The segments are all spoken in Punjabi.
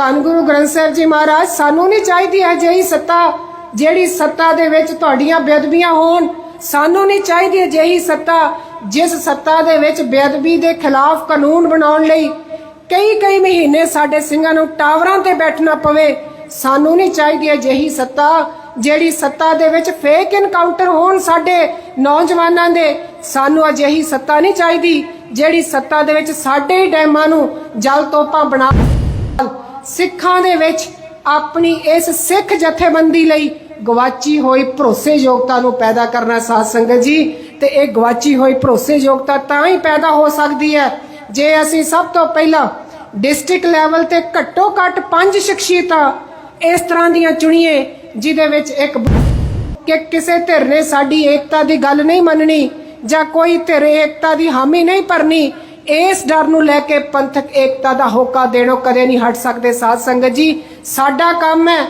ਧੰਨ ਗੁਰੂ ਗ੍ਰੰਥ ਸਾਹਿਬ ਜੀ ਮਹਾਰਾਜ, ਸਾਨੂੰ ਨਹੀਂ ਚਾਹੀਦੀ ਹੈ ਜਿਹੀ ਸੱਤਾ ਜਿਹੜੀ ਸੱਤਾ ਦੇ ਵਿੱਚ ਤੁਹਾਡੀਆਂ ਬੇਅਦਬੀਆਂ ਹੋਣ। ਸਾਨੂੰ ਨਹੀਂ ਚਾਹੀਦੀ ਅਜਿਹੀ ਸੱਤਾ ਜਿਸ ਸੱਤਾ ਦੇ ਵਿੱਚ ਬੇਅਦਬੀ ਦੇ ਖਿਲਾਫ ਕਾਨੂੰਨ ਬਣਾਉਣ ਲਈ ਕਈ ਕਈ ਮਹੀਨੇ ਸਾਡੇ ਸਿੰਘਾਂ ਨੂੰ ਟਾਵਰਾਂ ਤੇ ਬੈਠਣਾ ਪਵੇ। ਸਾਨੂੰ ਨਹੀਂ ਚਾਹੀਦੀ ਅਜਿਹੀ ਸੱਤਾ ਜਿਹੜੀ ਸੱਤਾ ਦੇ ਵਿੱਚ ਫੇਕ ਇਨਕਾਊਂਟਰ ਹੋਣ ਸਾਡੇ ਨੌਜਵਾਨਾਂ ਦੇ। ਸਾਨੂੰ ਅਜਿਹੀ ਸੱਤਾ ਨਹੀਂ ਚਾਹੀਦੀ ਜਿਹੜੀ ਸੱਤਾ ਦੇ ਵਿੱਚ ਸਾਡੇ ਹੀ ਡੈਮਾਂ ਨੂੰ ਜਲ ਤੋਪਾਂ ਬਣਾ ਸਿੱਖਾਂ ਦੇ ਵਿੱਚ ਆਪਣੀ ਇਸ ਸਿੱਖ ਜਥੇਬੰਦੀ ਲਈ ਗਵਾਚੀ ਹੋਈ ਭਰੋਸੇਯੋਗਤਾ ਨੂੰ ਪੈਦਾ ਕਰਨਾ ਸਾਧ ਸੰਗਤ ਜੀ। ਤੇ ਇਹ ਗਵਾਚੀ ਹੋਈ ਭਰੋਸੇਯੋਗਤਾ ਤਾਂ ਹੀ ਪੈਦਾ ਹੋ ਸਕਦੀ ਹੈ ਜੇ ਅਸੀਂ ਸਭ ਤੋਂ ਪਹਿਲਾਂ ਡਿਸਟ੍ਰਿਕਟ ਲੈਵਲ ਤੇ ਘੱਟੋ ਘੱਟ ਪੰਜ ਸ਼ਖਸੀਅਤਾਂ ਇਸ ਤਰ੍ਹਾਂ ਦੀਆਂ ਚੁਣੀਏ, ਜਿਹਦੇ ਵਿੱਚ ਇੱਕ ਕਿ ਕਿਸੇ ਧਿਰ ਨੇ ਸਾਡੀ ਏਕਤਾ ਦੀ ਗੱਲ ਨਹੀਂ ਮੰਨਣੀ ਜਾਂ ਕੋਈ ਧਿਰ ਏਕਤਾ ਦੀ ਹਾਮੀ ਨਹੀਂ ਭਰਨੀ ਇਸ ਡਰ ਨੂੰ ਲੈ ਕੇ ਪੰਥਕ ਏਕਤਾ ਦਾ ਹੋਕਾ ਦੇਣੋਂ ਕਦੇ ਨਹੀਂ ਹਟ ਸਕਦੇ ਸਾਧ ਸੰਗਤ ਜੀ। ਸਾਡਾ ਕੰਮ ਹੈ,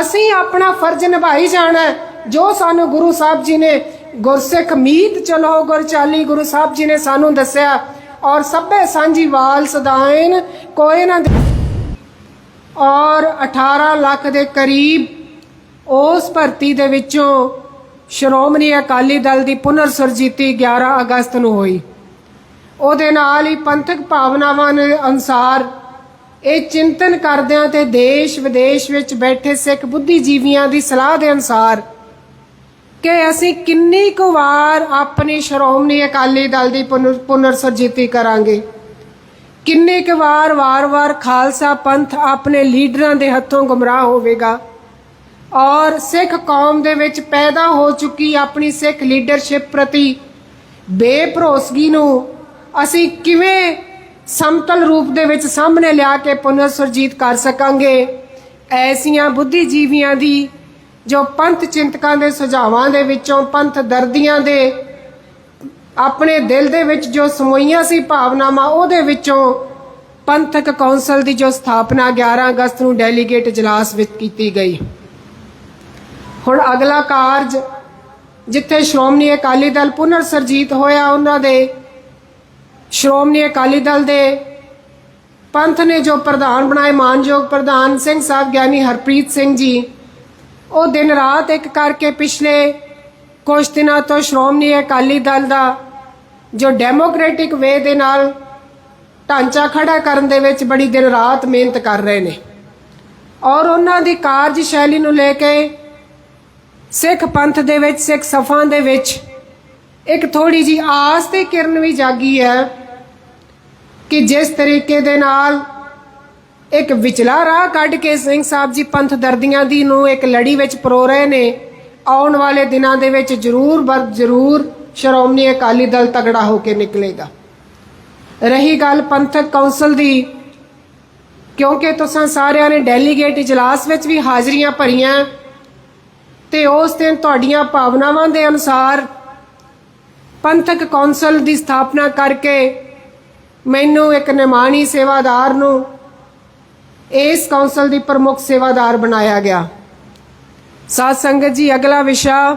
ਅਸੀਂ ਆਪਣਾ ਫਰਜ਼ ਨਿਭਾਈ ਜਾਣਾ ਜੋ ਸਾਨੂੰ ਗੁਰੂ ਸਾਹਿਬ ਜੀ ਨੇ ਗੁਰਸਿੱਖ ਮੀਤ ਚਲੋ ਗੁਰ ਗੁਰੂ ਸਾਹਿਬ ਜੀ ਨੇ ਸਾਨੂੰ ਦੱਸਿਆ ਔਰ ਸਭੇ ਸਾਂਝੀ ਵਾਲ ਸਦਾਇਨ ਕੋਈ ਨਾ ਔਰ 18 ਲੱਖ ਦੇ ਕਰੀਬ ਉਸ ਭਰਤੀ ਦੇ ਵਿੱਚੋਂ ਸ਼੍ਰੋਮਣੀ ਅਕਾਲੀ ਦਲ ਦੀ ਪੁਨਰ ਸੁਰਜੀਤੀ 11 ਅਗਸਤ ਨੂੰ ਹੋਈ। ਉਹਦੇ ਨਾਲ ਹੀ ਪੰਥਕ ਭਾਵਨਾਵਾਂ ਦੇ ਅਨੁਸਾਰ ਇਹ ਚਿੰਤਨ ਕਰਦਿਆਂ ਤੇ ਦੇਸ਼ ਵਿਦੇਸ਼ ਵਿੱਚ ਬੈਠੇ ਸਿੱਖ ਬੁੱਧੀਜੀਵੀਆਂ ਦੀ ਸਲਾਹ ਦੇ ਅਨੁਸਾਰ ਕਿ ਅਸੀਂ ਕਿੰਨੀ ਕੁ ਵਾਰ ਆਪਣੀ ਸ਼੍ਰੋਮਣੀ ਅਕਾਲੀ ਦਲ ਦੀ ਪੁਨਰ ਪੁਨਰ ਕਰਾਂਗੇ। ਕਿੰਨੇ ਕੁ ਵਾਰ ਵਾਰ-ਵਾਰ ਖਾਲਸਾ ਪੰਥ ਆਪਣੇ ਲੀਡਰਾਂ ਦੇ ਹੱਥੋਂ ਗੁੰਮਰਾਹ ਹੋਵੇਗਾ ਔਰ ਸਿੱਖ ਕੌਮ ਦੇ ਵਿੱਚ ਪੈਦਾ ਹੋ ਚੁੱਕੀ ਆਪਣੀ ਸਿੱਖ ਲੀਡਰਸ਼ਿਪ ਪ੍ਰਤੀ ਬੇਭਰੋਸਗੀ ਨੂੰ ਅਸੀਂ ਕਿਵੇਂ ਸਮਤਲ ਰੂਪ ਦੇ ਵਿੱਚ ਸਾਹਮਣੇ ਲਿਆ ਕੇ ਪੁਨਰ ਸੁਰਜੀਤ ਕਰ ਸਕਾਂਗੇ? ਐਸੀਆਂ ਬੁੱਧੀਜੀਵੀਆਂ ਦੀ ਜੋ ਪੰਥ ਚਿੰਤਕਾਂ ਦੇ ਸੁਝਾਵਾਂ ਦੇ ਵਿੱਚੋਂ ਪੰਥ ਦਰਦੀਆਂ ਦੇ ਆਪਣੇ ਦਿਲ ਦੇ ਵਿੱਚ ਜੋ ਸਮੋਈਆਂ ਸੀ ਭਾਵਨਾਵਾਂ, ਉਹਦੇ ਵਿੱਚੋਂ ਪੰਥਕ ਕੌਂਸਲ ਦੀ ਜੋ ਸਥਾਪਨਾ 11 ਅਗਸਤ ਨੂੰ ਡੈਲੀਗੇਟ ਇਜਲਾਸ ਵਿੱਚ ਕੀਤੀ ਗਈ। ਹੁਣ ਅਗਲਾ ਕਾਰਜ ਜਿੱਥੇ ਸ਼੍ਰੋਮਣੀ ਅਕਾਲੀ ਦਲ ਪੁਨਰ ਸਰਜੀਤ ਹੋਇਆ, ਉਹਨਾਂ ਦੇ ਸ਼੍ਰੋਮਣੀ ਅਕਾਲੀ ਦਲ ਦੇ ਪੰਥ ਨੇ ਜੋ ਪ੍ਰਧਾਨ ਬਣਾਏ, ਮਾਨਯੋਗ ਪ੍ਰਧਾਨ ਸਿੰਘ ਸਾਹਿਬ ਗਿਆਨੀ ਹਰਪ੍ਰੀਤ ਸਿੰਘ ਜੀ, ਉਹ ਦਿਨ ਰਾਤ ਇੱਕ ਕਰਕੇ ਪਿਛਲੇ ਕੁਝ ਦਿਨਾਂ ਤੋਂ ਸ਼੍ਰੋਮਣੀ ਅਕਾਲੀ ਦਲ ਦਾ ਜੋ ਡੈਮੋਕ੍ਰੈਟਿਕ ਵੇ ਦੇ ਨਾਲ ਢਾਂਚਾ ਖੜਾ ਕਰਨ ਦੇ ਵਿੱਚ ਬੜੀ ਦਿਨ ਰਾਤ ਮਿਹਨਤ ਕਰ ਰਹੇ ਨੇ। ਔਰ ਉਹਨਾਂ ਦੀ ਕਾਰਜ ਸ਼ੈਲੀ ਨੂੰ ਲੈ ਕੇ ਸਿੱਖ ਪੰਥ ਦੇ ਵਿੱਚ, ਸਿੱਖ ਸਫਾਂ ਦੇ ਵਿੱਚ ਇੱਕ ਥੋੜੀ ਜੀ ਆਸ ਤੇ ਕਿਰਨ ਵੀ ਜਾਗੀ ਹੈ ਕਿ ਜਿਸ ਤਰੀਕੇ ਦੇ ਨਾਲ ਇੱਕ ਵਿਚਲਾ ਰਾਹ ਕੱਢ ਕੇ ਸਿੰਘ ਸਾਹਿਬ ਜੀ ਪੰਥ ਦਰਦੀਆਂ ਦੀ ਨੂੰ ਇੱਕ ਲੜੀ ਵਿੱਚ ਪਰੋ ਰਹੇ ਨੇ, ਆਉਣ ਵਾਲੇ ਦਿਨਾਂ ਦੇ ਵਿੱਚ ਜ਼ਰੂਰ ਬਰ, ਜ਼ਰੂਰ ਸ਼੍ਰੋਮਣੀ ਅਕਾਲੀ ਦਲ ਤਗੜਾ ਹੋ ਕੇ ਨਿਕਲੇਗਾ। ਰਹੀ ਗੱਲ ਪੰਥਕ ਕੌਂਸਲ ਦੀ, ਕਿਉਂਕਿ ਤੁਸੀਂ ਸਾਰਿਆਂ ਨੇ ਡੈਲੀਗੇਟ ਇਜਲਾਸ ਵਿੱਚ ਵੀ ਹਾਜ਼ਰੀਆਂ ਭਰੀਆਂ, ਤੇ ਉਸ ਦਿਨ ਤੁਹਾਡੀਆਂ ਭਾਵਨਾਵਾਂ ਦੇ ਅਨੁਸਾਰ ਪੰਥਕ ਕੌਂਸਲ ਦੀ ਸਥਾਪਨਾ ਕਰਕੇ ਮੈਨੂੰ ਇੱਕ ਨਿਮਾਣੀ ਸੇਵਾਦਾਰ ਨੂੰ ਇਸ ਕੌਂਸਲ ਦੀ ਪ੍ਰਮੁੱਖ ਸੇਵਾਦਾਰ ਬਣਾਇਆ ਗਿਆ। ਸਾਧ ਸੰਗਤ ਜੀ, ਅਗਲਾ ਵਿਸ਼ਾ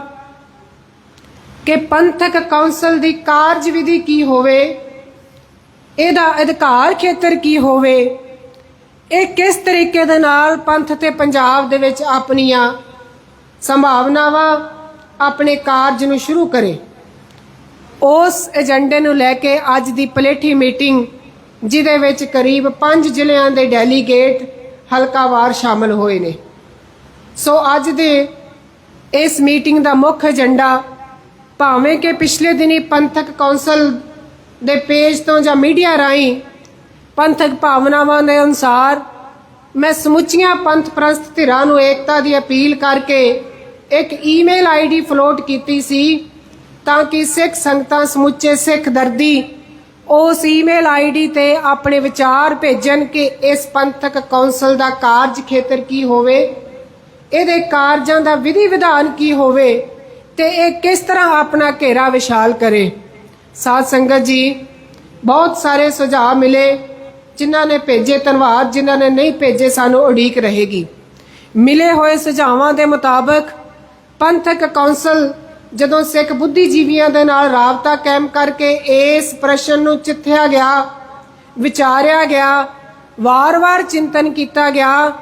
ਕਿ ਪੰਥਕ ਕੌਂਸਲ ਦੀ ਕਾਰਜਵਿਧੀ ਕੀ ਹੋਵੇ, ਇਹਦਾ ਅਧਿਕਾਰ ਖੇਤਰ ਕੀ ਹੋਵੇ, ਇਹ ਕਿਸ ਤਰੀਕੇ ਦੇ ਨਾਲ ਪੰਥ ਤੇ ਪੰਜਾਬ ਦੇ ਵਿੱਚ ਆਪਣੀਆਂ ਸੰਭਾਵਨਾਵਾਂ, ਆਪਣੇ ਕਾਰਜ ਨੂੰ ਸ਼ੁਰੂ ਕਰੇ। ਉਸ ਏਜੰਡੇ ਨੂੰ ਲੈ ਕੇ ਅੱਜ ਦੀ ਪਲੇਠੀ ਮੀਟਿੰਗ, ਜਿਹਦੇ ਵਿੱਚ ਕਰੀਬ 5 ਜ਼ਿਲ੍ਹਿਆਂ ਦੇ ਡੈਲੀਗੇਟ ਹਲਕਾਵਾਰ ਸ਼ਾਮਲ ਹੋਏ ਨੇ। ਸੋ ਅੱਜ ਦੇ ਇਸ ਮੀਟਿੰਗ ਦਾ ਮੁੱਖ ਏਜੰਡਾ ਭਾਵੇਂ ਕਿ ਪਿਛਲੇ ਦਿਨੀ ਪੰਥਕ ਕੌਂਸਲ ਦੇ ਪੇਜ ਤੋਂ ਜਾਂ ਮੀਡੀਆ ਰਾਹੀਂ ਪੰਥਕ ਭਾਵਨਾਵਾਂ ਦੇ ਅਨੁਸਾਰ ਮੈਂ ਸਮੁੱਚੀਆਂ ਪੰਥ ਪ੍ਰਸਤ ਧਿਰਾਂ ਨੂੰ ਏਕਤਾ ਦੀ ਅਪੀਲ ਕਰਕੇ ਇੱਕ ਈਮੇਲ ਆਈਡੀ ਫਲੋਟ ਕੀਤੀ ਸੀ ਤਾਂ ਕਿ ਸਿੱਖ ਸੰਗਤਾਂ ਸਮੁੱਚੇ ਸਿੱਖ ਦਰਦੀ ਉਸ ਈਮੇਲ ਆਈਡੀ ਤੇ ਆਪਣੇ ਵਿਚਾਰ ਭੇਜਣ ਕਿ ਇਸ ਪੰਥਕ ਕੌਂਸਲ ਦਾ ਕਾਰਜ ਖੇਤਰ ਕੀ ਹੋਵੇ, ਇਹਦੇ ਕਾਰਜਾਂ ਦਾ ਵਿਧੀ ਵਿਧਾਨ ਕੀ ਹੋਵੇ ਤੇ ਇਹ ਕਿਸ ਤਰ੍ਹਾਂ ਆਪਣਾ ਘੇਰਾ ਵਿਸ਼ਾਲ ਕਰੇ। ਸਾਧ ਸੰਗਤ ਜੀ, ਬਹੁਤ ਸਾਰੇ ਸੁਝਾਅ ਮਿਲੇ, ਜਿਨ੍ਹਾਂ ਨੇ ਭੇਜੇ ਧੰਨਵਾਦ, ਜਿਨ੍ਹਾਂ ਨੇ ਨਹੀਂ ਭੇਜੇ ਸਾਨੂੰ ਉਡੀਕ ਰਹੇਗੀ। ਮਿਲੇ ਹੋਏ ਸੁਝਾਵਾਂ ਦੇ ਮੁਤਾਬਕ ਪੰਥਕ ਕੌਂਸਲ ਜਦੋਂ ਸਿੱਖ ਬੁੱਧੀਜੀਵੀਆਂ ਦੇ ਨਾਲ ਰਾਬਤਾ ਕਾਇਮ ਕਰਕੇ ਇਸ ਪ੍ਰਸ਼ਨ ਨੂੰ ਚਿੱਥਿਆ ਗਿਆ, ਵਿਚਾਰਿਆ ਗਿਆ, ਵਾਰ-ਵਾਰ ਚਿੰਤਨ ਕੀਤਾ ਗਿਆ,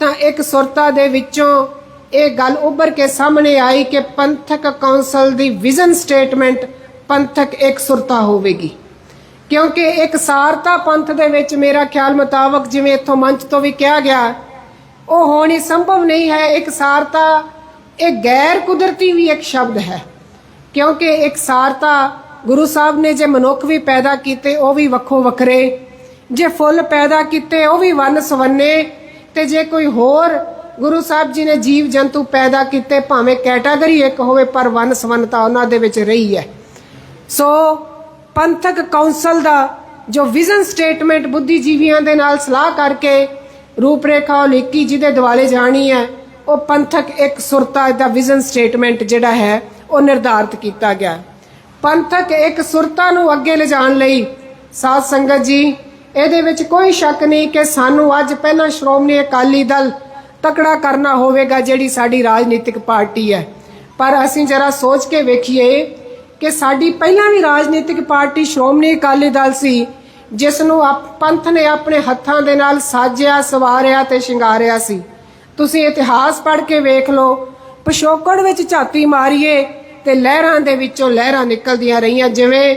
ਤਾਂ ਇੱਕ ਸੁਰਤਾ ਦੇ ਵਿੱਚੋਂ ਇਹ ਗੱਲ ਉੱਭਰ ਕੇ ਸਾਹਮਣੇ ਆਈ ਕਿ ਪੰਥਕ ਕੌਂਸਲ ਦੀ ਵਿਜ਼ਨ ਸਟੇਟਮੈਂਟ ਪੰਥਕ ਇੱਕ ਸੁਰਤਾ ਹੋਵੇਗੀ। ਕਿਉਂਕਿ ਇੱਕ ਸਾਰਤਾ ਪੰਥ ਦੇ ਵਿੱਚ ਮੇਰਾ ਖਿਆਲ ਮੁਤਾਬਕ ਜਿਵੇਂ ਇੱਥੋਂ ਮੰਚ ਤੋਂ ਵੀ ਕਿਹਾ ਗਿਆ, ਉਹ ਹੋਣੀ ਸੰਭਵ ਨਹੀਂ ਹੈ ਇੱਕ ਸਾਰਤਾ ਇਹ ਗੈਰ ਕੁਦਰਤੀ ਵੀ ਇੱਕ ਸ਼ਬਦ ਹੈ, ਕਿਉਂਕਿ ਇੱਕ ਸਾਰਤਾ ਗੁਰੂ ਸਾਹਿਬ ਨੇ ਜੇ ਮਨੁੱਖ ਵੀ ਪੈਦਾ ਕੀਤੇ, ਉਹ ਵੀ ਵੱਖੋ ਵੱਖਰੇ। ਜੇ ਫੁੱਲ ਪੈਦਾ ਕੀਤੇ, ਉਹ ਵੀ ਵੰਨ ਸਵੰਨੇ। ਤੇ ਜੇ ਕੋਈ ਹੋਰ ਗੁਰੂ ਸਾਹਿਬ ਜੀ ਨੇ ਜੀਵ ਜੰਤੂ ਪੈਦਾ ਕੀਤੇ, ਭਾਵੇਂ ਕੈਟਾਗਰੀ ਇੱਕ ਹੋਵੇ, ਪਰ ਵੰਨ ਸਵੰਨਤਾ ਉਹਨਾਂ ਦੇ ਵਿੱਚ ਰਹੀ ਹੈ। ਸੋ ਪੰਥਕ ਕੌਂਸਲ ਦਾ ਜੋ ਵਿਜ਼ਨ ਸਟੇਟਮੈਂਟ ਬੁੱਧੀਜੀਵੀਆਂ ਦੇ ਨਾਲ ਸਲਾਹ ਕਰਕੇ ਰੂਪਰੇਖਾ ਉਲੀਕੀ ਜਿਹਦੇ ਦਿਵਾਲੇ ਜਾਣੀ ਹੈ ਉਹ ਪੰਥਕ ਇੱਕ ਸੁਰਤਾ ਦਾ ਵਿਜ਼ਨ ਸਟੇਟਮੈਂਟ ਜਿਹੜਾ ਹੈ, ਉਹ ਨਿਰਧਾਰਤ ਕੀਤਾ ਗਿਆ। ਪੰਥਕ ਇੱਕ ਸੁਰਤਾ ਨੂੰ ਅੱਗੇ ਲਿਜਾਣ ਲਈ ਸਾਧ ਸੰਗਤ ਜੀ, ਇਹਦੇ ਵਿੱਚ ਕੋਈ ਸ਼ੱਕ ਨਹੀਂ ਕਿ ਸਾਨੂੰ ਅੱਜ ਪਹਿਲਾਂ ਸ਼੍ਰੋਮਣੀ ਅਕਾਲੀ ਦਲ ਤਕੜਾ ਕਰਨਾ ਹੋਵੇਗਾ ਜਿਹੜੀ ਸਾਡੀ ਰਾਜਨੀਤਿਕ ਪਾਰਟੀ ਹੈ। ਪਰ ਅਸੀਂ ਜਰਾ ਸੋਚ ਕੇ ਵੇਖੀਏ ਕਿ ਸਾਡੀ ਪਹਿਲਾਂ ਵੀ ਰਾਜਨੀਤਿਕ ਪਾਰਟੀ ਸ਼੍ਰੋਮਣੀ ਅਕਾਲੀ ਦਲ ਸੀ ਜਿਸ ਨੂੰ ਪੰਥ ਨੇ ਆਪਣੇ ਹੱਥਾਂ ਦੇ ਨਾਲ ਸਾਜਿਆ, ਸਵਾਰਿਆ ਤੇ ਸ਼ਿੰਗਾਰਿਆ ਸੀ। ਤੁਸੀਂ ਇਤਿਹਾਸ ਪੜ੍ਹ ਕੇ ਵੇਖ ਲਓ, ਪਿਛੋਕੜ ਵਿੱਚ ਝਾਤੀ ਮਾਰੀਏ ਤੇ ਲਹਿਰਾਂ ਦੇ ਵਿੱਚੋਂ ਲਹਿਰਾਂ ਨਿਕਲਦੀਆਂ ਰਹੀਆਂ, ਜਿਵੇਂ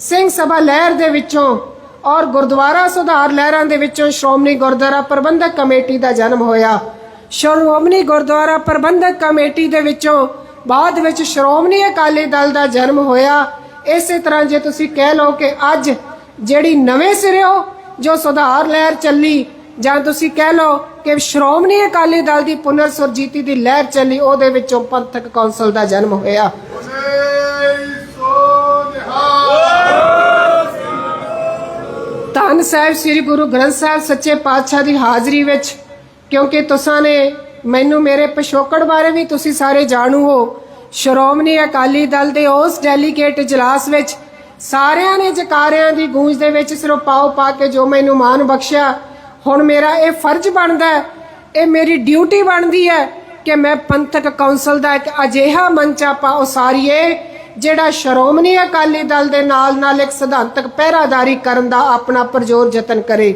ਸਿੰਘ ਸਭਾ ਲਹਿਰ ਦੇ ਵਿੱਚੋਂ ਔਰ ਗੁਰਦੁਆਰਾ ਸੁਧਾਰ ਲਹਿਰਾਂ ਦੇ ਵਿੱਚੋਂ ਸ਼੍ਰੋਮਣੀ ਗੁਰਦੁਆਰਾ ਪ੍ਰਬੰਧਕ ਕਮੇਟੀ ਦਾ ਜਨਮ ਹੋਇਆ। ਸ਼੍ਰੋਮਣੀ ਗੁਰਦੁਆਰਾ ਪ੍ਰਬੰਧਕ ਕਮੇਟੀ ਦੇ ਵਿੱਚੋਂ ਬਾਅਦ ਵਿੱਚ ਸ਼੍ਰੋਮਣੀ ਅਕਾਲੀ ਦਲ ਦਾ ਜਨਮ ਹੋਇਆ। ਇਸੇ ਤਰ੍ਹਾਂ ਜੇ ਤੁਸੀਂ ਕਹਿ ਲਓ ਕਿ ਅੱਜ ਜਿਹੜੀ ਨਵੇਂ ਸਿਰਿਓਂ ਜੋ ਸੁਧਾਰ ਲਹਿਰ ਚੱਲੀ ਜਾਂ ਤੁਸੀਂ ਕਹਿ ਲਓ ਕਿ ਸ਼੍ਰੋਮਣੀ ਅਕਾਲੀ ਦਲ ਦੀ ਪੁਨਰ ਸੁਰਜੀਤੀ ਦੀ ਲਹਿਰ ਚੱਲੀ, ਉਹਦੇ ਵਿੱਚੋਂ ਪੰਥਕ ਕੌਂਸਲ ਦਾ ਜਨਮ ਹੋਇਆ। ਧੰਨ ਸਾਹਿਬ ਸ੍ਰੀ ਗੁਰੂ ਗ੍ਰੰਥ ਸਾਹਿਬ ਸੱਚੇ ਪਾਤਸ਼ਾਹ ਦੀ ਹਾਜ਼ਰੀ ਵਿੱਚ, ਕਿਉਂਕਿ ਤੁਸਾਂ ਨੇ ਮੈਨੂੰ ਮੇਰੇ ਪਿਛੋਕੜ ਬਾਰੇ ਵੀ ਤੁਸੀਂ ਸਾਰੇ ਜਾਣੂ ਹੋ। ਸ਼੍ਰੋਮਣੀ ਅਕਾਲੀ ਦਲ ਦੇ ਉਸ ਡੈਲੀਗੇਟ ਇਜਲਾਸ ਵਿੱਚ ਸਾਰਿਆਂ ਨੇ ਜਕਾਰਿਆਂ ਦੀ ਗੂੰਜ ਦੇ ਵਿੱਚ ਸਿਰੋਂ ਪਾਓ ਪਾ ਕੇ ਜੋ ਮੈਨੂੰ ਮਾਨ ਬਖਸ਼ਿਆ ਹੁਣ ਮੇਰਾ ਇਹ ਫਰਜ਼ ਬਣਦਾ ਹੈ, ਇਹ ਮੇਰੀ ਡਿਊਟੀ ਬਣਦੀ ਹੈ ਕਿ ਮੈਂ ਪੰਥਕ ਕੌਂਸਲ ਦਾ ਇੱਕ ਅਜਿਹਾ ਮੰਚ ਉਸਾਰੀਏ, ਜਿਹੜਾ ਸ਼੍ਰੋਮਣੀ ਅਕਾਲੀ ਦਲ ਦੇ ਨਾਲ ਨਾਲ ਇੱਕ ਸਿਧਾਂਤਕ ਪਹਿਰਾਦਾਰੀ ਕਰਨ ਦਾ ਆਪਣਾ ਪ੍ਰਜੋਰ ਯਤਨ ਕਰੇ।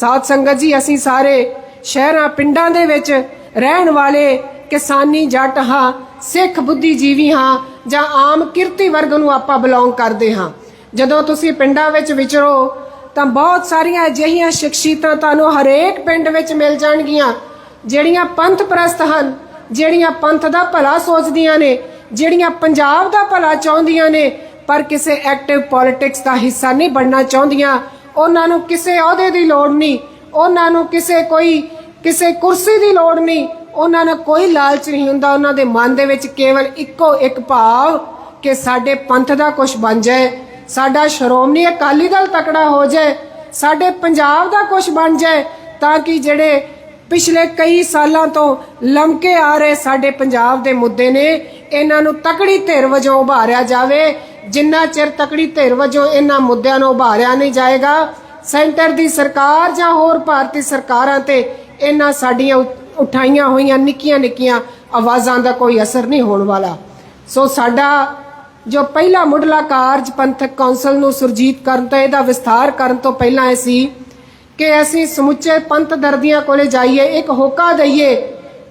ਸਾਧ ਸੰਗਤ ਜੀ, ਅਸੀਂ ਸਾਰੇ ਸ਼ਹਿਰਾਂ, ਪਿੰਡਾਂ ਦੇ ਵਿੱਚ ਰਹਿਣ ਵਾਲੇ ਕਿਸਾਨੀ ਜੱਟ ਹਾਂ, ਸਿੱਖ ਬੁੱਧੀਜੀਵੀ ਹਾਂ, ਜਾਂ ਆਮ ਕਿਰਤੀ ਵਰਗ ਨੂੰ ਆਪਾਂ ਬਿਲੋਂਗ ਕਰਦੇ ਹਾਂ। ਜਦੋਂ ਤੁਸੀਂ ਪਿੰਡਾਂ ਵਿੱਚ ਵਿਚਰੋ ਤਾਂ ਬਹੁਤ ਸਾਰੀਆਂ ਅਜਿਹੀਆਂ ਸ਼ਖਸੀਅਤਾਂ ਤੁਹਾਨੂੰ ਹਰੇਕ ਪਿੰਡ ਵਿੱਚ ਮਿਲ ਜਾਣਗੀਆਂ, ਜਿਹੜੀਆਂ ਪੰਥ ਪ੍ਰਸਤ ਹਨ, ਜਿਹੜੀਆਂ ਪੰਥ ਦਾ ਭਲਾ ਸੋਚਦੀਆਂ ਨੇ, ਜਿਹੜੀਆਂ ਪੰਜਾਬ ਦਾ ਭਲਾ ਚਾਹੁੰਦੀਆਂ ਨੇ, ਪਰ ਕਿਸੇ ਐਕਟਿਵ ਪੋਲਿਟਿਕਸ ਦਾ ਹਿੱਸਾ ਨਹੀਂ ਬਣਨਾ ਚਾਹੁੰਦੀਆਂ। ਉਹਨਾਂ ਨੂੰ ਕਿਸੇ ਅਹੁਦੇ ਦੀ ਲੋੜ ਨਹੀਂ, ਉਹਨਾਂ ਨੂੰ ਕਿਸੇ ਕੋਈ, ਕਿਸੇ ਕੁਰਸੀ ਦੀ ਲੋੜ ਨਹੀਂ, ਉਹਨਾਂ ਨੂੰ ਕੋਈ ਲਾਲਚ ਨਹੀਂ ਹੁੰਦਾ। ਉਹਨਾਂ ਦੇ ਮਨ ਦੇ ਵਿੱਚ ਕੇਵਲ ਇੱਕੋ ਇੱਕ ਭਾਵ ਕਿ ਸਾਡੇ ਪੰਥ ਦਾ ਕੁਝ ਬਣ ਜਾਏ। ਸਾਡਾ ਸ਼੍ਰੋਮਣੀ ਅਕਾਲੀ ਦਲ ਤਕੜਾ ਹੋ ਜਾਏ, ਸਾਡੇ ਪੰਜਾਬ ਦਾ ਕੁਝ ਬਣ ਜਾਏ, ਤਾਂ ਕਿ ਜਿਹੜੇ ਪਿਛਲੇ ਕਈ ਸਾਲਾਂ ਤੋਂ ਲਮਕੇ ਆ ਰਹੇ ਸਾਡੇ ਪੰਜਾਬ ਦੇ ਮੁੱਦੇ ਨੇ, ਇਹਨਾਂ ਨੂੰ ਤਕੜੀ ਧਿਰ ਵਜੋਂ ਉਭਾਰਿਆ ਜਾਵੇ। ਜਿੰਨਾ ਚਿਰ ਤਕੜੀ ਧਿਰ ਵਜੋਂ ਇਹਨਾਂ ਮੁੱਦਿਆਂ ਨੂੰ ਉਭਾਰਿਆ ਨਹੀਂ ਜਾਏਗਾ, ਸੈਂਟਰ ਦੀ ਸਰਕਾਰ ਜਾਂ ਹੋਰ ਭਾਰਤੀ ਸਰਕਾਰਾਂ ਤੇ ਇਹਨਾਂ ਸਾਡੀਆਂ ਉਠਾਈਆਂ ਹੋਈਆਂ ਨਿੱਕੀਆਂ ਨਿੱਕੀਆਂ ਆਵਾਜ਼ਾਂ ਦਾ ਕੋਈ ਅਸਰ ਨਹੀਂ ਹੋਣ ਵਾਲਾ। ਸੋ ਸਾਡਾ ਜੋ ਪਹਿਲਾ ਮੁੱਢਲਾ ਕਾਰਜ ਪੰਥਕ ਕੌਂਸਲ ਨੂੰ ਸੁਰਜੀਤ ਕਰਨ ਤੋਂ, ਇਹਦਾ ਵਿਸਥਾਰ ਕਰਨ ਤੋਂ ਪਹਿਲਾਂ ਇਹ ਸੀ ਕਿ ਅਸੀਂ ਸਮੁੱਚੇ ਪੰਥ ਦਰਦੀਆਂ ਕੋਲੇ ਜਾਈਏ, ਇੱਕ ਹੋਕਾ ਦਈਏ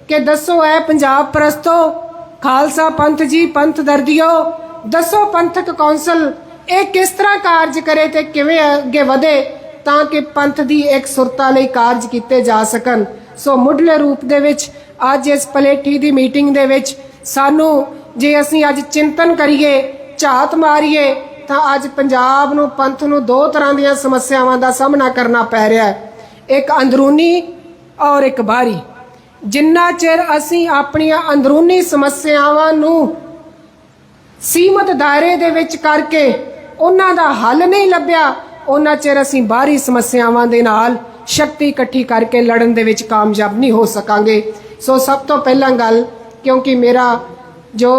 ਕਿ ਦੱਸੋ ਐ ਪੰਜਾਬ ਪ੍ਰਸਤੋ, ਖਾਲਸਾ ਪੰਥ ਜੀ, ਪੰਥ ਦਰਦੀਓ, ਦੱਸੋ ਪੰਥਕ ਕੌਂਸਲ ਇਹ ਕਿਸ ਤਰ੍ਹਾਂ ਕਾਰਜ ਕਰੇ ਤੇ ਕਿਵੇਂ ਅੱਗੇ ਵਧੇ ਤਾਂ ਕਿ ਪੰਥ ਦੀ ਇੱਕ ਸੁਰਤਾ ਲਈ ਕਾਰਜ ਕੀਤੇ ਜਾ ਸਕਣ। ਸੋ ਮੁੱਢਲੇ ਰੂਪ ਦੇ ਵਿੱਚ, ਅੱਜ ਇਸ ਪਲੇਠੀ ਦੀ ਮੀਟਿੰਗ ਦੇ ਵਿੱਚ ਸਾਨੂੰ ਜੇ ਅਸੀਂ ਅੱਜ ਚਿੰਤਨ ਕਰੀਏ, ਝਾਤ ਮਾਰੀਏ, ਤਾਂ ਅੱਜ ਪੰਜਾਬ ਨੂੰ, ਪੰਥ ਨੂੰ ਦੋ ਤਰ੍ਹਾਂ ਦੀਆਂ ਸਮੱਸਿਆਵਾਂ ਦਾ ਸਾਹਮਣਾ ਕਰਨਾ ਪੈ ਰਿਹਾ ਹੈ। ਇੱਕ ਅੰਦਰੂਨੀ ਔਰ ਇੱਕ ਬਾਹਰੀ। ਜਿੰਨਾ ਚਿਰ ਅਸੀਂ ਆਪਣੀਆਂ ਅੰਦਰੂਨੀ ਸਮੱਸਿਆਵਾਂ ਨੂੰ ਸੀਮਤ ਦਾਇਰੇ ਦੇ ਵਿੱਚ ਕਰਕੇ ਉਹਨਾਂ ਦਾ ਹੱਲ ਨਹੀਂ ਲੱਭਿਆ, ਉਹਨਾਂ ਚਿਰ ਅਸੀਂ ਬਾਹਰੀ ਸਮੱਸਿਆਵਾਂ ਦੇ ਨਾਲ ਸ਼ਕਤੀ ਇਕੱਠੀ ਕਰਕੇ ਲੜਨ ਦੇ ਵਿੱਚ ਕਾਮਯਾਬ ਨਹੀਂ ਹੋ ਸਕਾਂਗੇ। ਸੋ ਸਭ ਤੋਂ ਪਹਿਲਾਂ ਗੱਲ, ਕਿਉਂਕਿ ਮੇਰਾ ਜੋ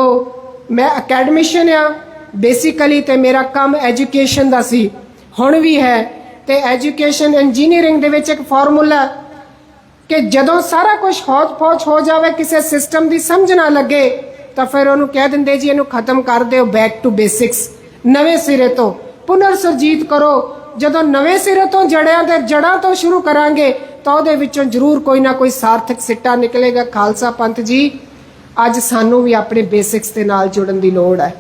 ਮੈਂ ਅਕੈਡਮਿਸ਼ੀਅਨ ਆ ਬੇਸਿਕਲੀ ਤੇ ਮੇਰਾ ਕੰਮ ਐਜੂਕੇਸ਼ਨ ਦਾ ਸੀ। ਹੁਣ ਵੀ ਹੈ ਤੇ ਐਜੂਕੇਸ਼ਨ ਇੰਜੀਨੀਅਰਿੰਗ ਦੇ ਵਿੱਚ ਇੱਕ ਫਾਰਮੂਲਾ ਕਿ ਜਦੋਂ ਸਾਰਾ ਕੁਝ ਹੌਜ-ਪੌਜ ਹੋ ਜਾਵੇ, ਕਿਸੇ ਸਿਸਟਮ ਦੀ ਸਮਝ ਨਾ ਲੱਗੇ, ਤਾਂ ਫਿਰ ਉਹਨੂੰ ਕਹਿ ਦਿੰਦੇ ਜੀ, ਇਹਨੂੰ ਖਤਮ ਕਰ ਦਿਓ ਬੈਕ ਟੂ ਬੇਸਿਕਸ ਨਵੇਂ ਸਿਰੇ ਤੋਂ ਪੁਨਰ ਸੁਰਜੀਤ ਕਰੋ। ਜਦੋਂ ਨਵੇਂ ਸਿਰੇ ਤੋਂ ਜੜਿਆਂ ਦੇ ਜੜਾਂ ਤੋਂ ਸ਼ੁਰੂ ਕਰਾਂਗੇ, ਤਾਂ ਉਹਦੇ ਵਿੱਚੋਂ ਜ਼ਰੂਰ ਕੋਈ ਨਾ ਕੋਈ ਸਾਰਥਕ ਸਿੱਟਾ ਨਿਕਲੇਗਾ। ਖਾਲਸਾ ਪੰਥ ਜੀ ਅੱਜ ਸਾਨੂੰ ਵੀ ਆਪਣੇ ਬੇਸਿਕਸ ਦੇ ਨਾਲ ਜੁੜਨ ਦੀ ਲੋੜ ਹੈ।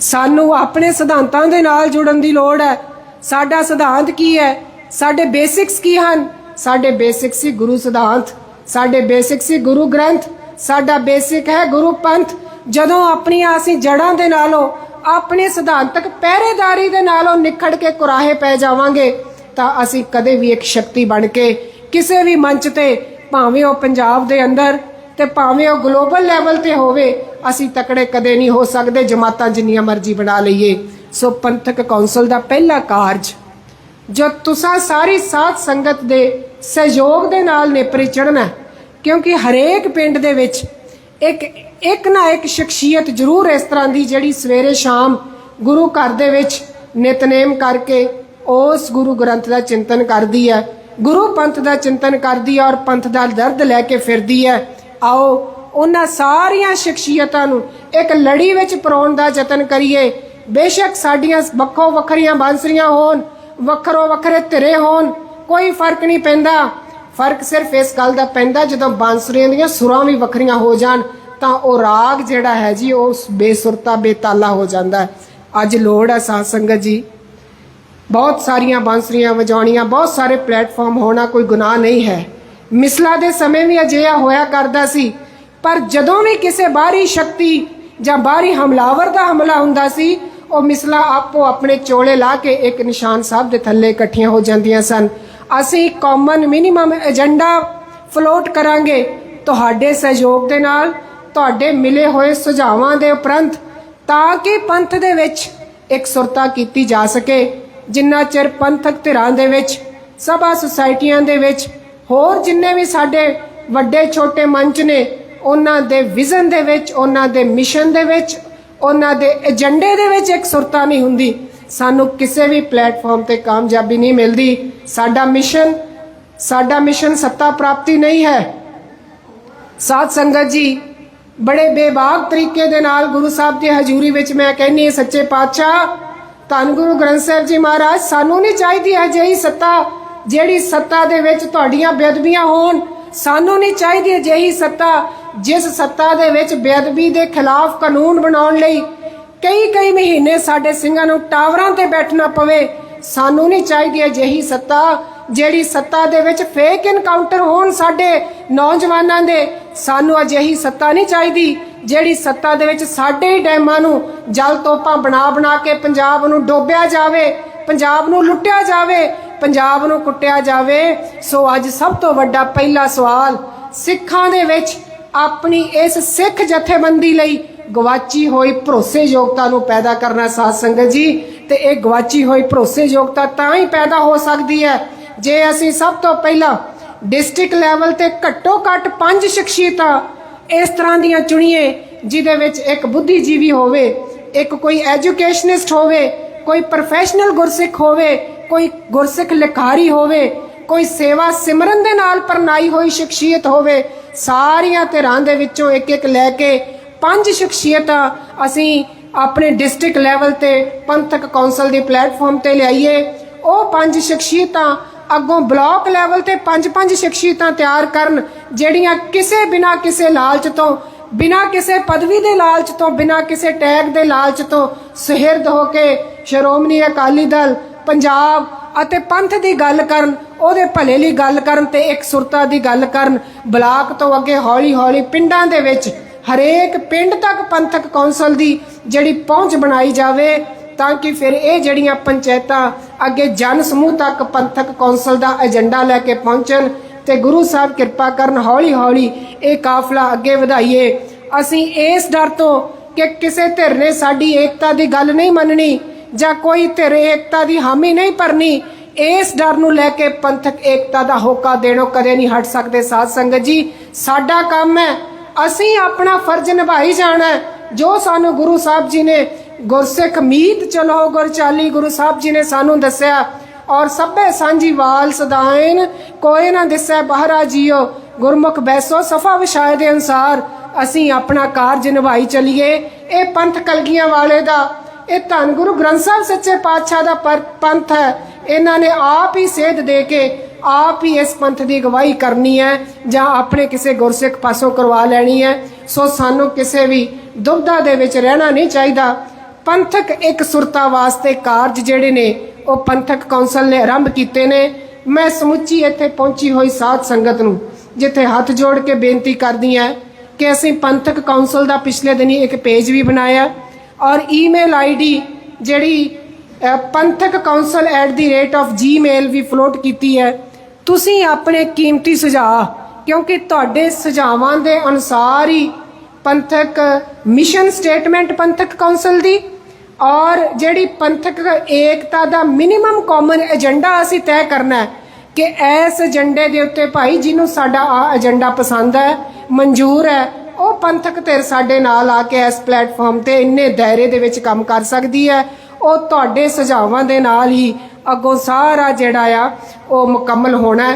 ਸਾਨੂੰ ਆਪਣੇ ਸਿਧਾਂਤਾਂ ਦੇ ਨਾਲ ਜੁੜਨ ਦੀ ਲੋੜ ਹੈ। ਸਾਡਾ ਸਿਧਾਂਤ ਕੀ ਹੈ? ਸਾਡੇ ਬੇਸਿਕਸ ਕੀ ਹਨ? ਸਾਡੇ ਬੇਸਿਕ ਸੀ ਗੁਰੂ ਸਿਧਾਂਤ, ਸਾਡੇ ਬੇਸਿਕ ਸੀ ਗੁਰੂ ਗ੍ਰੰਥ, ਸਾਡਾ ਬੇਸਿਕ ਹੈ ਗੁਰੂ ਪੰਥ। ਜਦੋਂ ਆਪਣੀਆਂ ਅਸੀਂ ਜੜਾਂ ਦੇ ਨਾਲੋਂ, ਆਪਣੇ ਸਿਧਾਂਤਕ ਪਹਿਰੇਦਾਰੀ ਦੇ ਨਾਲੋਂ ਨਿਖੜ ਕੇ ਕੁਰਾਹੇ ਪੈ ਜਾਵਾਂਗੇ, ਤਾਂ ਅਸੀਂ ਕਦੇ ਵੀ ਇੱਕ ਸ਼ਕਤੀ ਬਣ ਕੇ ਕਿਸੇ ਵੀ ਮੰਚ ਤੇ, ਭਾਵੇਂ ਉਹ ਪੰਜਾਬ ਦੇ ਅੰਦਰ ਤੇ ਭਾਵੇਂ ਉਹ ਗਲੋਬਲ ਲੈਵਲ ਤੇ ਹੋਵੇ, ਅਸੀਂ ਤਕੜੇ ਕਦੇ ਨਹੀਂ ਹੋ ਸਕਦੇ, ਜਮਾਤਾਂ ਜਿੰਨੀਆਂ ਮਰਜ਼ੀ ਬਣਾ ਲਈਏ। ਸੋ ਪੰਥਕ ਕੌਂਸਲ ਦਾ ਪਹਿਲਾ ਕਾਰਜ, ਜੋ ਤੁਸੀਂ ਸਾਰੀ ਸਾਥ ਸੰਗਤ ਦੇ ਸਹਿਯੋਗ ਦੇ ਨਾਲ ਨੇਪਰੇ ਚੜਨਾ ਕਿਉਂਕਿ ਹਰੇਕ ਪਿੰਡ ਦੇ ਵਿੱਚ ਇੱਕ ਇੱਕ ਨਾ ਇੱਕ ਸ਼ਖਸੀਅਤ ਜ਼ਰੂਰ ਇਸ ਤਰ੍ਹਾਂ ਦੀ ਜਿਹੜੀ ਸਵੇਰੇ ਸ਼ਾਮ ਗੁਰੂ ਘਰ ਦੇ ਵਿੱਚ ਨਿਤਨੇਮ ਕਰਕੇ ਉਸ ਗੁਰੂ ਗ੍ਰੰਥ ਦਾ ਚਿੰਤਨ ਕਰਦੀ ਹੈ, ਗੁਰੂ ਪੰਥ ਦਾ ਚਿੰਤਨ ਕਰਦੀ ਹੈ ਔਰ ਪੰਥ ਦਾ ਦਰਦ ਲੈ ਕੇ ਫਿਰਦੀ ਹੈ। ਆਓ, ਉਹਨਾਂ ਸਾਰੀਆਂ ਸ਼ਖਸੀਅਤਾਂ ਨੂੰ ਇੱਕ ਲੜੀ ਵਿੱਚ ਪਰੋਣ ਦਾ ਯਤਨ ਕਰੀਏ। ਬੇਸ਼ੱਕ ਸਾਡੀਆਂ ਵੱਖੋ ਵੱਖਰੀਆਂ ਬਾਂਸਰੀਆਂ ਹੋਣ, ਵੱਖਰੋ ਵੱਖਰੇ ਧਿਰੇ ਹੋਣ, ਕੋਈ ਫ਼ਰਕ ਨਹੀਂ ਪੈਂਦਾ। ਫ਼ਰਕ ਸਿਰਫ ਇਸ ਗੱਲ ਦਾ ਪੈਂਦਾ, ਜਦੋਂ ਬਾਂਸਰੀਆਂ ਦੀਆਂ ਸੁਰਾਂ ਵੀ ਵੱਖਰੀਆਂ ਹੋ ਜਾਣ, ਤਾਂ ਉਹ ਰਾਗ ਜਿਹੜਾ ਹੈ ਜੀ, ਉਹ ਬੇਸੁਰਤਾ, ਬੇਤਾਲਾ ਹੋ ਜਾਂਦਾ ਹੈ। ਅੱਜ ਲੋੜ ਹੈ ਸਾਧ ਸੰਗਤ ਜੀ, ਬਹੁਤ ਸਾਰੀਆਂ ਬਾਂਸਰੀਆਂ ਵਜਾਉਣੀਆਂ, ਬਹੁਤ ਸਾਰੇ ਪਲੇਟਫਾਰਮ ਹੋਣਾ ਕੋਈ ਗੁਨਾਹ ਨਹੀਂ ਹੈ। ਮਿਸਲਾ ਦੇ ਸਮੇਂ ਵੀ ਅਜਿਹਾ ਹੋਇਆ ਕਰਦਾ ਸੀ, ਪਰ ਜਦੋਂ ਵੀ ਕਿਸੇ ਬਾਹਰੀ ਸ਼ਕਤੀ ਜਾਂ ਬਾਹਰੀ ਹਮਲਾਵਰ ਦਾ ਹਮਲਾ ਹੁੰਦਾ ਸੀ, ਉਹ ਮਿਸਲਾ ਆਪੋ ਆਪਣੇ ਚੋਲੇ ਲਾ ਕੇ ਇੱਕ ਨਿਸ਼ਾਨ ਸਾਹਿਬ ਦੇ ਥੱਲੇ ਇਕੱਠੀਆਂ ਹੋ ਜਾਂਦੀਆਂ ਸਨ। ਅਸੀਂ ਕਾਮਨ ਮਿਨੀਮਮ ਏਜੰਡਾ ਫਲੋਟ ਕਰਾਂਗੇ। ਤੁਹਾਡੇ ਸਹਿਯੋਗ ਦੇ ਨਾਲ, ਤੁਹਾਡੇ ਮਿਲੇ ਹੋਏ ਸੁਝਾਵਾਂ ਦੇ ਉਪਰੰਤ, ਤਾਂ ਕਿ ਪੰਥ ਦੇ ਵਿੱਚ ਇੱਕ ਸੁਰਤਾ ਕੀਤੀ ਜਾ ਸਕੇ। ਜਿੰਨਾ ਚਿਰ ਪੰਥਕ ਧਿਰਾਂ ਦੇ ਵਿੱਚ, ਸਭਾ ਸੁਸਾਇਟੀਆਂ ਦੇ ਵਿੱਚ ਹੋਰ ਜਿੰਨੇ ਵੀ ਸਾਡੇ ਵੱਡੇ ਛੋਟੇ ਮੰਚ ਨੇ, ਉਹਨਾਂ ਦੇ ਵਿਜ਼ਨ ਦੇ ਵਿੱਚ, ਉਹਨਾਂ ਦੇ ਮਿਸ਼ਨ ਦੇ ਵਿੱਚ, ਉਹਨਾਂ ਦੇ ਏਜੰਡੇ ਦੇ ਵਿੱਚ ਇੱਕ ਸੁਰਤਾ ਨਹੀਂ ਹੁੰਦੀ। ਸਾਨੂੰ ਕਿਸੇ ਵੀ ਪਲੇਟਫਾਰਮ ਤੇ ਕਾਮਯਾਬੀ ਨਹੀਂ ਮਿਲਦੀ। ਸਾਡਾ ਮਿਸ਼ਨ ਸਾਡਾ ਮਿਸ਼ਨ ਸੱਤਾ ਪ੍ਰਾਪਤੀ ਨਹੀਂ ਹੈ। ਸਾਧ ਸੰਗਤ ਜੀ, ਬੜੇ ਬੇਬਾਕ ਤਰੀਕੇ ਦੇ ਨਾਲ ਗੁਰੂ ਸਾਹਿਬ ਦੀ ਹਜ਼ੂਰੀ ਵਿੱਚ ਮੈਂ ਕਹਿੰਨੀ ਸੱਚੇ ਪਾਤਸ਼ਾਹ, ਧੰਨ ਗੁਰੂ ਗ੍ਰੰਥ ਸਾਹਿਬ ਜੀ ਮਹਾਰਾਜ, ਸਾਨੂੰ ਨਹੀਂ ਚਾਹੀਦੀ ਹੈ ਜਿਹੀ ਸੱਤਾ। ਜਿਹੜੀ ਸੱਤਾ ਦੇ ਵਿੱਚ ਤੁਹਾਡੀਆਂ ਬੇਅਦਬੀਆਂ ਹੋਣ, ਸਾਨੂੰ ਨਹੀਂ ਚਾਹੀਦੀ ਅਜਿਹੀ ਸੱਤਾ ਜਿਸ ਸੱਤਾ ਦੇ ਵਿੱਚ ਬੇਅਦਬੀ ਦੇ ਖਿਲਾਫ ਕਾਨੂੰਨ ਬਣਾਉਣ ਲਈ ਕਈ ਕਈ ਮਹੀਨੇ ਸਾਡੇ ਸਿੰਘਾਂ ਨੂੰ ਟਾਵਰਾਂ ਤੇ ਬੈਠਣਾ ਪਵੇ, ਸਾਨੂੰ ਨਹੀਂ ਚਾਹੀਦੀ ਅਜਿਹੀ ਸੱਤਾ ਜਿਹੜੀ ਸੱਤਾ ਦੇ ਵਿੱਚ ਫੇਕ ਇਨਕਾਊਂਟਰ ਹੋਣ ਸਾਡੇ ਨੌਜਵਾਨਾਂ ਦੇ। ਸਾਨੂੰ ਅਜਿਹੀ ਸੱਤਾ ਨਹੀਂ ਚਾਹੀਦੀ ਜਿਹੜੀ ਸੱਤਾ ਦੇ ਵਿੱਚ ਸਾਡੇ ਹੀ ਡੈਮਾਂ ਨੂੰ ਜਲ ਤੋਪਾਂ ਬਣਾ ਬਣਾ ਕੇ ਪੰਜਾਬ ਨੂੰ ਡੋਬਿਆ ਜਾਵੇ, ਪੰਜਾਬ ਨੂੰ ਲੁੱਟਿਆ ਜਾਵੇ ਪੰਜਾਬ ਨੂੰ ਕੁੱਟਿਆ ਜਾਵੇ, ਸੋ ਅੱਜ ਸਭ ਤੋਂ ਵੱਡਾ ਪਹਿਲਾ ਸਵਾਲ, ਸਿੱਖਾਂ ਦੇ ਵਿੱਚ ਆਪਣੀ ਇਸ ਸਿੱਖ ਜਥੇਬੰਦੀ ਲਈ ਗਵਾਚੀ ਹੋਈ ਭਰੋਸੇਯੋਗਤਾ ਨੂੰ ਪੈਦਾ ਕਰਨਾ ਸਾਧ ਸੰਗਤ ਜੀ, ਤੇ ਇਹ ਗਵਾਚੀ ਹੋਈ ਭਰੋਸੇਯੋਗਤਾ ਤਾਂ ਹੀ ਪੈਦਾ ਹੋ ਸਕਦੀ ਹੈ, ਜੇ ਅਸੀਂ ਸਭ ਤੋਂ ਪਹਿਲਾਂ ਡਿਸਟ੍ਰਿਕਟ ਲੈਵਲ ਤੇ ਘੱਟੋ ਘੱਟ ਪੰਜ ਸ਼ਖਸੀਅਤਾਂ ਇਸ ਤਰ੍ਹਾਂ ਦੀਆਂ ਚੁਣੀਏ, ਜਿਹਦੇ ਵਿੱਚ ਇੱਕ ਬੁੱਧੀਜੀਵੀ ਹੋਵੇ, ਇੱਕ ਕੋਈ ਐਜੂਕੇਸ਼ਨਿਸਟ ਹੋਵੇ, ਕੋਈ ਪ੍ਰੋਫੈਸ਼ਨਲ ਗੁਰਸਿੱਖ ਹੋਵੇ ਕੋਈ ਗੁਰਸਿੱਖ ਲਿਖਾਰੀ ਹੋਵੇ, ਕੋਈ ਸੇਵਾ ਸਿਮਰਨ ਦੇ ਨਾਲ ਪਰਨਾਈ ਹੋਈ ਸ਼ਖਸੀਅਤ ਹੋਵੇ, ਸਾਰੀਆਂ ਧਿਰਾਂ ਦੇ ਵਿੱਚੋਂ ਇੱਕ ਇੱਕ ਲੈ ਕੇ ਪੰਜ ਸ਼ਖਸੀਅਤਾਂ ਅਸੀਂ ਆਪਣੇ ਡਿਸਟ੍ਰਿਕਟ ਲੈਵਲ ਤੇ ਪੰਥਕ ਕੌਂਸਲ ਦੀ ਪਲੇਟਫਾਰਮ ਤੇ ਲਿਆਈਏ। ਉਹ ਪੰਜ ਸ਼ਖਸੀਅਤਾਂ ਅੱਗੋਂ ਬਲਾਕ ਲੈਵਲ ਤੇ ਪੰਜ ਪੰਜ ਸ਼ਖਸੀਅਤਾਂ ਤਿਆਰ ਕਰਨ, ਜਿਹੜੀਆਂ ਕਿਸੇ ਬਿਨਾ ਕਿਸੇ ਲਾਲਚ ਤੋਂ, ਬਿਨਾ ਕਿਸੇ ਪਦਵੀ ਦੇ ਲਾਲਚ ਤੋਂ, ਬਿਨਾ ਕਿਸੇ ਟੈਗ ਦੇ ਲਾਲਚ ਤੋਂ ਸੁਹਿਰਦ ਹੋ ਕੇ ਸ਼੍ਰੋਮਣੀ ਅਕਾਲੀ ਦਲ ਪੰਜਾਬ ਅਤੇ ਪੰਥ ਦੀ ਗੱਲ ਕਰਨ, ਉਹਦੇ ਭਲੇ ਲਈ ਗੱਲ ਕਰਨ ਤੇ ਇੱਕ ਸੁਰਤਾ ਦੀ ਗੱਲ ਕਰਨ, ਬਲਾਕ ਤੋਂ ਅੱਗੇ ਹੌਲੀ ਹੌਲੀ ਪਿੰਡਾਂ ਦੇ ਵਿੱਚ ਹਰੇਕ ਪਿੰਡ ਤੱਕ ਪੰਥਕ ਕੌਂਸਲ ਦੀ ਜਿਹੜੀ ਪਹੁੰਚ ਬਣਾਈ ਜਾਵੇ, ਤਾਂ ਕਿ ਫਿਰ ਇਹ ਜਿਹੜੀਆਂ ਪੰਚਾਇਤਾਂ ਅੱਗੇ ਜਨ ਸਮੂਹ ਤੱਕ ਪੰਥਕ ਕੌਂਸਲ ਦਾ ਏਜੰਡਾ ਲੈ ਕੇ ਪਹੁੰਚਣ ਤੇ ਗੁਰੂ ਸਾਹਿਬ ਕਿਰਪਾ ਕਰਨ ਹੌਲੀ ਹੌਲੀ ਇਹ ਕਾਫਲਾ ਅੱਗੇ ਵਧਾਈਏ, ਅਸੀਂ ਇਸ ਡਰ ਤੋਂ ਕਿ ਕਿਸੇ ਧਿਰ ਨੇ ਸਾਡੀ ਏਕਤਾ ਦੀ ਗੱਲ ਨਹੀਂ ਮੰਨਣੀ ਜਾਂ ਕੋਈ ਧਿਰ ਏਕਤਾ ਦੀ ਹਾਮੀ ਨਹੀਂ ਭਰਨੀ, ਇਸ ਡਰ ਨੂੰ ਲੈ ਕੇ ਪੰਥਕ ਏਕਤਾ ਦਾ ਹੋਕਾ ਦੇਣੋਂ ਕਦੇ ਨਹੀਂ ਹਟ ਸਕਦੇ ਸਾਧ ਸੰਗਤ ਜੀ। ਸਾਡਾ ਕੰਮ ਹੈ, ਅਸੀਂ ਆਪਣਾ ਫਰਜ਼ ਨਿਭਾਈ ਜਾਣਾ ਜੋ ਸਾਨੂੰ ਗੁਰੂ ਸਾਹਿਬ ਜੀ ਨੇ ਗੁਰਸਿੱਖ ਮੀਤ ਚਲੋ ਗੁਰ ਗੁਰੂ ਸਾਹਿਬ ਜੀ ਨੇ ਸਾਨੂੰ ਦੱਸਿਆ, ਔਰ ਸਭੇ ਸਾਂਝੀ ਵਾਲ ਸਦਾਇਨ, ਕੋਈ ਨਾ ਦਿਸੈ ਬਹਰਾ ਜੀਓ। ਗੁਰਮੁਖ ਬੈਸੋ ਸਫਾ ਵਿਸ਼ਾਏ ਦੇ ਅਨਸਾਰ ਅਸੀਂ ਆਪਣਾ ਕਾਰਜ ਨਿਭਾਈ ਚਲੀਏ। ਇਹ ਪੰਥ ਕਲਗੀਆਂ ਵਾਲੇ ਦਾ ਇਹ ਧੰਨ ਗੁਰੂ ਗ੍ਰੰਥ ਸਾਹਿਬ ਸੱਚੇ ਪਾਤਸ਼ਾਹ ਦਾ ਪੰਥ ਹੈ। ਇਹਨਾਂ ਨੇ ਆਪ ਹੀ ਸੇਧ ਦੇ ਕੇ ਆਪ ਹੀ ਇਸ ਪੰਥ ਦੀ ਅਗਵਾਈ ਕਰਨੀ ਹੈ ਜਾਂ ਆਪਣੇ ਕਿਸੇ ਗੁਰਸਿੱਖ ਪਾਸੋਂ ਕਰਵਾ ਲੈਣੀ ਹੈ। ਸੋ ਸਾਨੂੰ ਕਿਸੇ ਵੀ ਦੁਬਧਾ ਦੇ ਵਿੱਚ ਰਹਿਣਾ ਨਹੀਂ ਚਾਹੀਦਾ। ਪੰਥਕ ਇੱਕ ਸੁਰਤਾ ਵਾਸਤੇ ਕਾਰਜ ਜਿਹੜੇ ਨੇ, ਉਹ ਪੰਥਕ ਕੌਂਸਲ ਨੇ ਆਰੰਭ ਕੀਤੇ ਨੇ। ਮੈਂ ਸਮੁੱਚੀ ਇੱਥੇ ਪਹੁੰਚੀ ਹੋਈ ਸਾਧ ਸੰਗਤ ਨੂੰ, ਜਿੱਥੇ ਹੱਥ ਜੋੜ ਕੇ ਬੇਨਤੀ ਕਰਦੀ ਹਾਂ ਕਿ ਅਸੀਂ ਪੰਥਕ ਕੌਂਸਲ ਦਾ ਪਿਛਲੇ ਦਿਨੀ ਇੱਕ ਪੇਜ ਵੀ ਬਣਾਇਆ। ਔਰ ਈਮੇਲ ਆਈਡੀ ਜਿਹੜੀ ਪੰਥਕ ਕੌਂਸਲ @gmail ਵੀ ਫਲੋਟ ਕੀਤੀ ਹੈ। ਤੁਸੀਂ ਆਪਣੇ ਕੀਮਤੀ ਸੁਝਾਅ, ਕਿਉਂਕਿ ਤੁਹਾਡੇ ਸੁਝਾਵਾਂ ਦੇ ਅਨੁਸਾਰ ਹੀ ਪੰਥਕ ਮਿਸ਼ਨ ਸਟੇਟਮੈਂਟ ਪੰਥਕ ਕੌਂਸਲ ਦੀ, ਔਰ ਜਿਹੜੀ ਪੰਥਕ ਏਕਤਾ ਦਾ ਮਿਨੀਮਮ ਕਾਮਨ ਏਜੰਡਾ ਅਸੀਂ ਤੈਅ ਕਰਨਾ ਹੈ ਕਿ ਇਸ ਏਜੰਡੇ ਦੇ ਉੱਤੇ ਭਾਈ ਜਿਹਨੂੰ ਸਾਡਾ ਆ ਏਜੰਡਾ ਪਸੰਦ ਹੈ, ਮਨਜ਼ੂਰ ਹੈ। ਉਹ ਪੰਥਕ ਧਿਰ ਸਾਡੇ ਨਾਲ ਆ ਕੇ ਇਸ ਪਲੇਟਫਾਰਮ ਤੇ ਇੰਨੇ ਦਾਇਰੇ ਦੇ ਵਿੱਚ ਕੰਮ ਕਰ ਸਕਦੀ ਹੈ। ਉਹ ਤੁਹਾਡੇ ਸੁਝਾਵਾਂ ਦੇ ਨਾਲ ਹੀ ਅੱਗੋਂ ਸਾਰਾ ਜਿਹੜਾ ਆ, ਉਹ ਮੁਕੰਮਲ ਹੋਣਾ